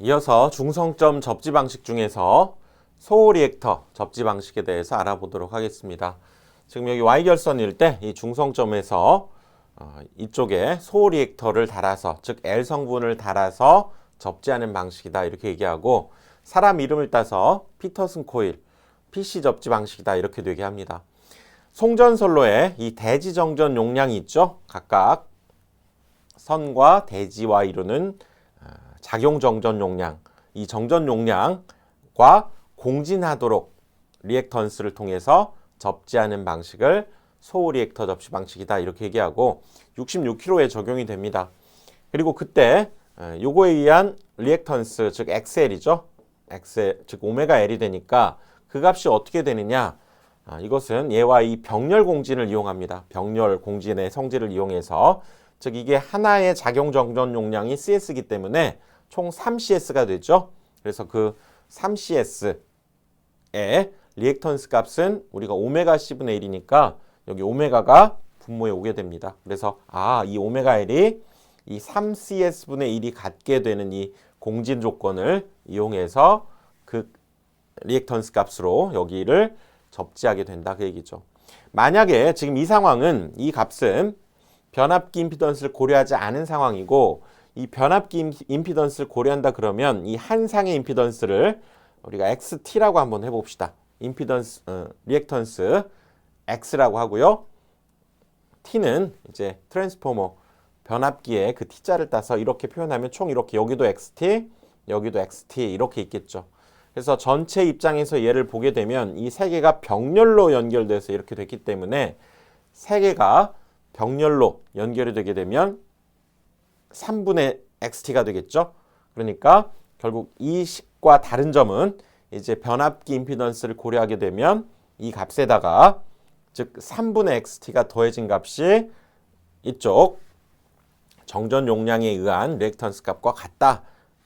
이어서 중성점 접지 방식 중에서 소호 리액터 접지 방식에 대해서 알아보도록 하겠습니다. 지금 여기 Y결선일 때 이 중성점에서 어, 이쪽에 소호 리액터를 달아서 즉 L 성분을 달아서 접지하는 방식이다 이렇게 얘기하고 사람 이름을 따서 피터슨 코일 PC 접지 방식이다 이렇게도 얘기합니다. 송전선로에 이 대지 정전 용량이 있죠. 각각 선과 대지와 이루는 어, 작용 정전 용량, 이 정전 용량과 공진하도록 리액턴스를 통해서 접지하는 방식을 소호 리액터 접시 방식이다 이렇게 얘기하고 66kg에 적용이 됩니다. 그리고 그때 어, 요거에 의한 리액턴스 즉 XL이죠. XL 즉 오메가 L이 되니까 그 값이 어떻게 되느냐? 아, 이것은 얘와 이 병렬 공진을 이용합니다. 병렬 공진의 성질을 이용해서 즉 이게 하나의 작용 정전 용량이 CS이기 때문에 총 3CS가 되죠. 그래서 그 3CS의 리액턴스 값은 우리가 오메가 C분의 1이니까 여기 오메가가 분모에 오게 됩니다. 그래서 아, 이 오메가 L이 이 3CS분의 1이 갖게 되는 이 공진 조건을 이용해서 그 리액턴스 값으로 여기를 접지하게 된다 그 얘기죠. 만약에 지금 이 상황은 이 값은 변압기 임피던스를 고려하지 않은 상황이고 이 변압기 임- 임피던스를 고려한다 그러면 이 한 상의 임피던스를 우리가 XT라고 한번 해봅시다. 임피던스 어, 리액턴스 X라고 하고요. T는 이제 트랜스포머 변압기의 그 T자를 따서 이렇게 표현하면 총 이렇게 여기도 XT, 여기도 XT 이렇게 있겠죠. 그래서 전체 입장에서 얘를 보게 되면 이 세 개가 병렬로 연결돼서 이렇게 됐기 때문에 세 개가 병렬로 연결이 되게 되면 3분의 XT가 되겠죠. 그러니까 결국 이 식과 다른 점은 이제 변압기 임피던스를 고려하게 되면 이 값에다가 즉 3분의 XT가 더해진 값이 이쪽 정전 용량에 의한 리액턴스 값과 같다.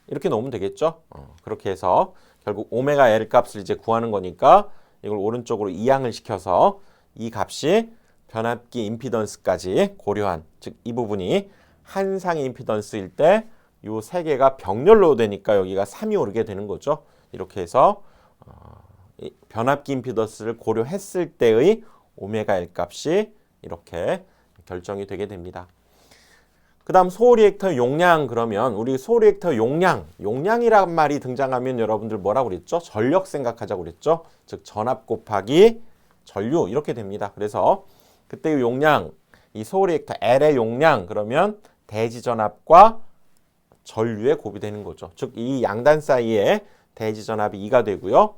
이렇게 놓으면 되겠죠. 어, 그렇게 해서 결국 오메가 L 값을 이제 구하는 거니까 이걸 오른쪽으로 이항을 시켜서 이 값이 변압기 임피던스까지 고려한 즉 이 부분이 한 상의 임피던스일 때요세 개가 병렬로 되니까 여기가 3이 오르게 되는 거죠. 이렇게 해서 어, 이 변압기 임피던스를 고려했을 때의 오메가 L 값이 이렇게 결정이 되게 됩니다. 그 다음 소호 리액터 용량 그러면 우리 소호 리액터 용량 용량이란 말이 등장하면 여러분들 뭐라고 그랬죠? 전력 생각하자고 그랬죠? 즉 전압 곱하기 전류 이렇게 됩니다. 그래서 그때 이 용량 이 소호 리액터 L의 용량 그러면 대지 전압과 전류의 곱이 되는 거죠. 즉 이 양단 사이에 대지 전압이 2가 되고요.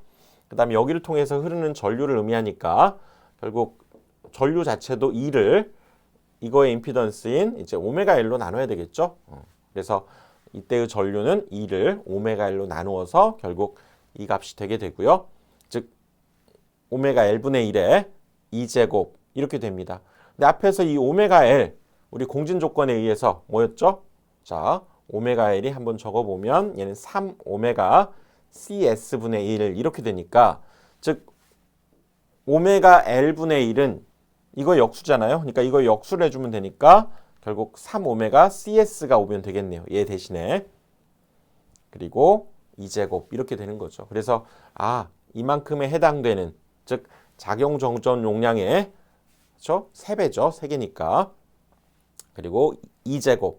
그 다음에 여기를 통해서 흐르는 전류를 의미하니까 결국 전류 자체도 2를 이거의 임피던스인 이제 오메가 L로 나눠야 되겠죠. 어, 그래서 이때의 전류는 2를 오메가 L로 나누어서 결국 이 값이 되게 되고요. 즉 오메가 L분의 1에 2제곱 이렇게 됩니다. 근데 앞에서 이 오메가 L 우리 공진 조건에 의해서 뭐였죠? 자, 오메가 L이 한번 적어보면 얘는 3 오메가 CS분의 1 이렇게 되니까 즉 오메가 L분의 1은 이거 역수잖아요. 그러니까 이거 역수를 해주면 되니까 결국 3 오메가 CS가 오면 되겠네요. 얘 대신에. 그리고 2제곱 이렇게 되는 거죠. 그래서 아 이만큼에 해당되는 즉 작용 정전 용량의 그렇죠? 3배죠. 3개니까. 그리고 2제곱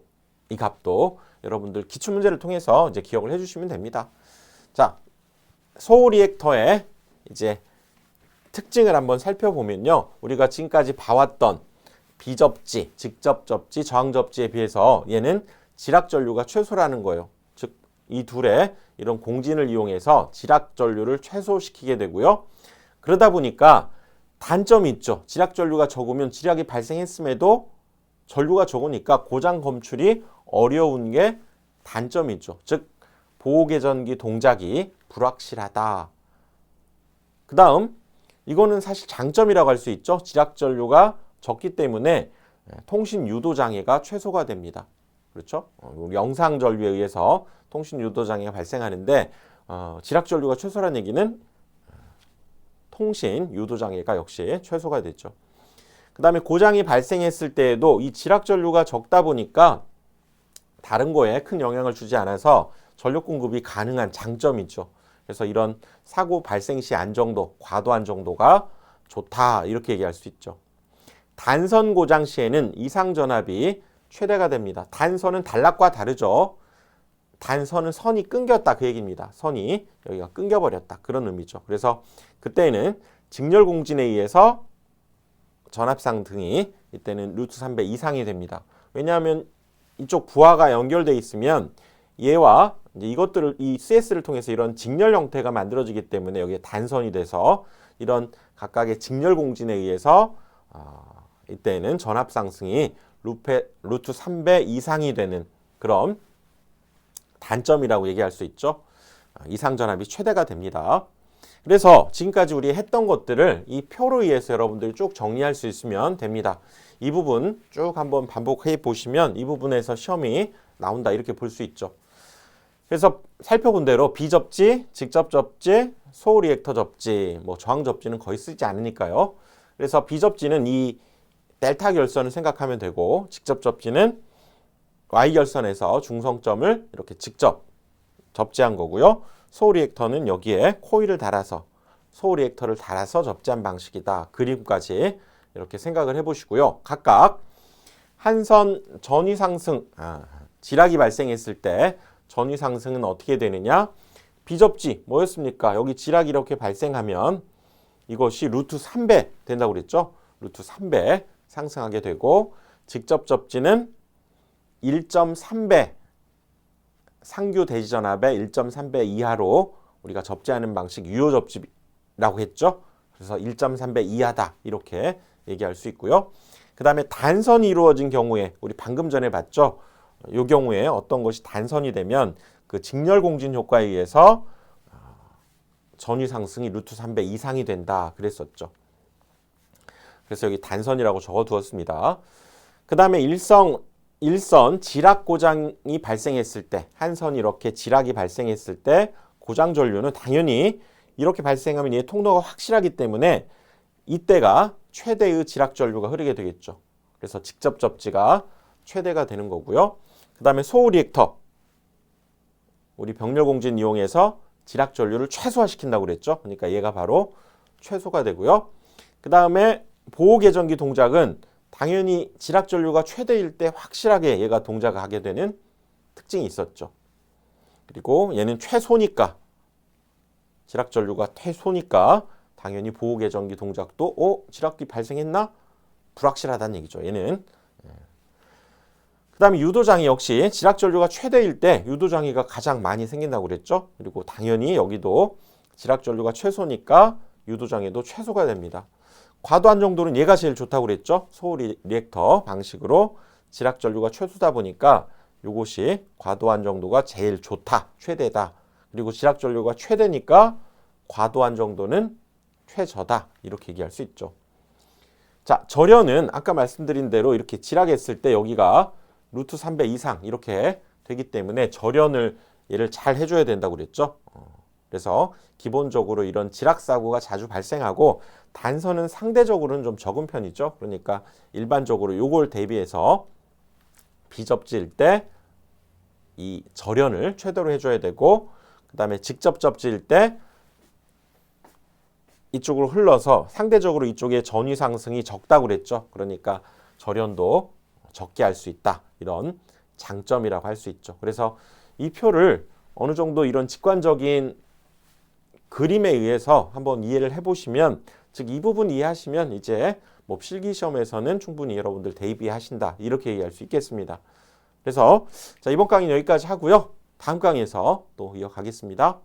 이 값도 여러분들 기출 문제를 통해서 이제 기억을 해 주시면 됩니다. 자, 소호 리액터의 이제 특징을 한번 살펴보면요. 우리가 지금까지 봐왔던 비접지, 직접 접지, 저항 접지에 비해서 얘는 지락 전류가 최소라는 거예요. 즉 이 둘의 이런 공진을 이용해서 지락 전류를 최소시키게 되고요. 그러다 보니까 단점이 있죠. 지락 전류가 적으면 지락이 발생했음에도 전류가 적으니까 고장 검출이 어려운 게 단점이죠. 즉 보호 개전기 동작이 불확실하다. 그 다음 이거는 사실 장점이라고 할 수 있죠. 지락 전류가 적기 때문에 통신 유도 장애가 최소가 됩니다. 그렇죠? 어, 영상 전류에 의해서 통신 유도 장애가 발생하는데 어, 지락 전류가 최소란 얘기는 통신 유도 장애가 역시 최소가 됐죠. 그 다음에 고장이 발생했을 때에도 이 지락 전류가 적다 보니까 다른 거에 큰 영향을 주지 않아서 전력 공급이 가능한 장점이죠. 그래서 이런 사고 발생 시 안정도, 과도 안정도가 좋다 이렇게 얘기할 수 있죠. 단선 고장 시에는 이상 전압이 최대가 됩니다. 단선은 단락과 다르죠. 단선은 선이 끊겼다 그 얘기입니다. 선이 여기가 끊겨버렸다 그런 의미죠. 그래서 그때는 직렬 공진에 의해서 전압상 등이 이때는 루트 3배 이상이 됩니다. 왜냐하면 이쪽 부하가 연결돼 있으면 얘와 이것들을 이 CS를 통해서 이런 직렬 형태가 만들어지기 때문에 여기에 단선이 돼서 이런 각각의 직렬 공진에 의해서 어, 이때는 전압 상승이 루페, 루트 3배 이상이 되는 그런 단점이라고 얘기할 수 있죠. 아, 이상 전압이 최대가 됩니다. 그래서 지금까지 우리 했던 것들을 이 표로 의해서 여러분들이 쭉 정리할 수 있으면 됩니다. 이 부분 쭉 한번 반복해 보시면 이 부분에서 시험이 나온다 이렇게 볼 수 있죠. 그래서 살펴본 대로 비접지, 직접 접지, 소우 리액터 접지, 뭐 저항 접지는 거의 쓰지 않으니까요. 그래서 비접지는 이 델타 결선을 생각하면 되고 직접 접지는 Y 결선에서 중성점을 이렇게 직접 접지한 거고요. 소우 리액터는 여기에 코일을 달아서 소우 리액터를 달아서 접지한 방식이다. 그림까지 이렇게 생각을 해보시고요. 각각 한선 전위 상승, 아, 지락이 발생했을 때 전위 상승은 어떻게 되느냐? 비접지 뭐였습니까? 여기 지락이 이렇게 발생하면 이것이 루트 3배 된다고 그랬죠? 루트 3배 상승하게 되고 직접 접지는 1.3배 상규 대지전압의 1.3배 이하로 우리가 접지하는 방식 유효 접지라고 했죠. 그래서 1.3배 이하다 이렇게 얘기할 수 있고요. 그 다음에 단선이 이루어진 경우에 우리 방금 전에 봤죠. 이 경우에 어떤 것이 단선이 되면 그 직렬 공진 효과에 의해서 전위 상승이 루트 3배 이상이 된다 그랬었죠. 그래서 여기 단선이라고 적어두었습니다. 그 다음에 일성 일선 지락 고장이 발생했을 때 한 선이 이렇게 지락이 발생했을 때 고장 전류는 당연히 이렇게 발생하면 이 통로가 확실하기 때문에 이때가 최대의 지락 전류가 흐르게 되겠죠. 그래서 직접 접지가 최대가 되는 거고요. 그 다음에 소우 리액터 우리 병렬 공진 이용해서 지락 전류를 최소화시킨다고 그랬죠. 그러니까 얘가 바로 최소가 되고요. 그 다음에 보호 계전기 동작은 당연히 지락 전류가 최대일 때 확실하게 얘가 동작을 하게 되는 특징이 있었죠. 그리고 얘는 최소니까 지락 전류가 최소니까 당연히 보호 계전기 동작도 어 지락기 발생했나 불확실하다는 얘기죠. 얘는 그 다음에 유도장애 역시 지락 전류가 최대일 때 유도장애가 가장 많이 생긴다고 그랬죠. 그리고 당연히 여기도 지락 전류가 최소니까 유도장애도 최소가 됩니다. 과도한 정도는 얘가 제일 좋다고 그랬죠. 소우 리액터 방식으로 지락 전류가 최소다 보니까 요것이 과도한 정도가 제일 좋다. 최대다. 그리고 지락 전류가 최대니까 과도한 정도는 최저다. 이렇게 얘기할 수 있죠. 자, 절연은 아까 말씀드린 대로 이렇게 지락했을 때 여기가 루트 3배 이상 이렇게 되기 때문에 절연을 얘를 잘 해줘야 된다고 그랬죠. 어, 그래서 기본적으로 이런 지락 사고가 자주 발생하고 단선은 상대적으로는 좀 적은 편이죠. 그러니까 일반적으로 요걸 대비해서 비접지일 때 이 절연을 최대로 해줘야 되고 그 다음에 직접 접지일 때 이쪽으로 흘러서 상대적으로 이쪽에 전위 상승이 적다고 그랬죠. 그러니까 절연도 적게 할 수 있다. 이런 장점이라고 할 수 있죠. 그래서 이 표를 어느 정도 이런 직관적인 그림에 의해서 한번 이해를 해보시면 즉 이 부분 이해하시면 이제 뭐 필기 시험에서는 충분히 여러분들 대비하신다 이렇게 얘기할 수 있겠습니다. 그래서 자 이번 강의 여기까지 하고요. 다음 강의에서 또 이어가겠습니다.